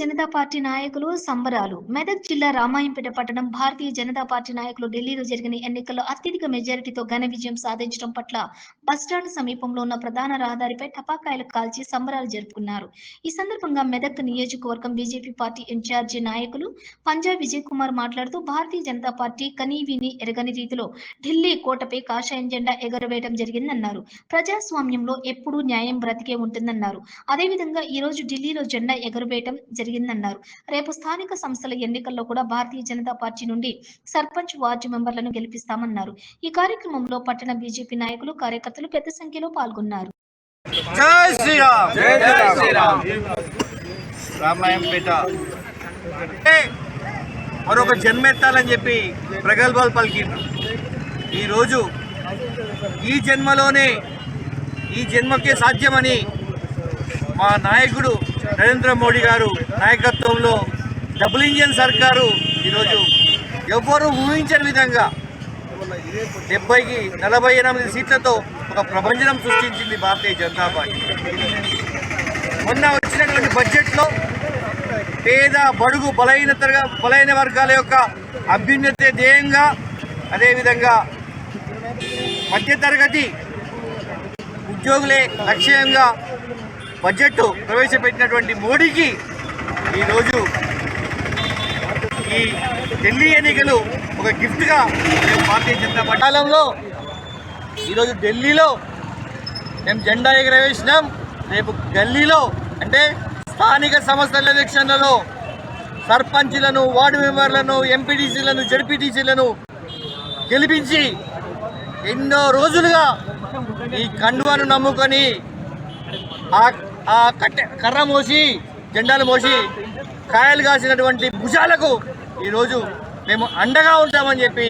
Janata party నాయకులు సంబరాలు. మెదక్ జిల్లా రామాయంపేట పట్టణం భారతీయ జనతా పార్టీ నాయకులు ఢిల్లీలో జరిగిన ఎన్నికల్లో అత్యధిక మెజారిటీతో ఘన విజయం సాధించడం పట్ల బస్టాండ్ సమీపంలో ఉన్న ప్రధాన రహదారిపై టపాకాయలు కాల్చి సంబరాలు జరుపుకున్నారు. ఈ సందర్భంగా మెదక్ నియోజకవర్గం బీజేపీ పార్టీ ఇన్ఛార్జి నాయకులు పంజాబ్ విజయ్ కుమార్ మాట్లాడుతూ భారతీయ జనతా పార్టీ కనీవిని ఎరగని రీతిలో ఢిల్లీ కోటపై కాషాయం జెండా ఎగరవేయడం జరిగిందన్నారు. ప్రజాస్వామ్యంలో ఎప్పుడూ న్యాయం బ్రతికే ఉంటుందన్నారు. అదేవిధంగా ఈ రోజు ఢిల్లీలో జెండా ఎగురవేయటం జరిగిందన్నారు. రేపు స్థానిక సంస్థల ఎన్నికల్లో కూడా భారతీయ జనతా పార్టీ నుండి సర్పంచ్ వార్డు మెంబర్లను గెలిపిస్తామన్నారు. ఈ కార్యక్రమంలో పట్టణ బీజేపీ నాయకులు కార్యకర్తలు పెద్ద సంఖ్యలో పాల్గొన్నారు. జై శ్రీరామ్! జై శ్రీరామ్. రామాయంపేట అంటే మరొక జన్మెత్తాలని చెప్పి ప్రగల్భాలు పలికిండ్రు. ఈరోజు ఈ జన్మలోనే ఈ జన్మకే సాధ్యమని మా నాయకుడు నరేంద్ర మోడీ గారు నాయకత్వంలో డబుల్ ఇంజన్ సర్కారు ఈరోజు ఎవ్వరూ ఊహించని విధంగా డెబ్బైకి నలభై ఎనిమిది సీట్లతో ఒక ప్రపంచం సృష్టించింది భారతీయ జనతా పార్టీ. మొన్న వచ్చినటువంటి బడ్జెట్లో పేద బడుగు బలహీనతగా బలహీన వర్గాల యొక్క అభ్యున్నత ధ్యేయంగా అదేవిధంగా మధ్యతరగతి ఉద్యోగులే లక్ష్యంగా బడ్జెట్ ప్రవేశపెట్టినటువంటి మోడీకి ఈరోజు ఈ ఢిల్లీ ఎన్నికలు ఒక గిఫ్ట్గా భారతీయ జనతా పట్టాలంలో ఈరోజు ఢిల్లీలో మేము జెండా ఎగరవేసినాం. రేపు గల్లీలో అంటే స్థానిక సంస్థల ఎలక్షన్లలో సర్పంచ్లను వార్డు మెంబర్లను ఎంపీటీసీలను జడ్పీటీసీలను గెలిపించి ఎన్నో రోజులుగా ఈ కండువాను నమ్ముకొని ఆ ఆ కట్టె కర్ర మోసి జెండాలు మోసి కాయలు కాసినటువంటి భుజాలకు ఈరోజు మేము అండగా ఉంటామని చెప్పి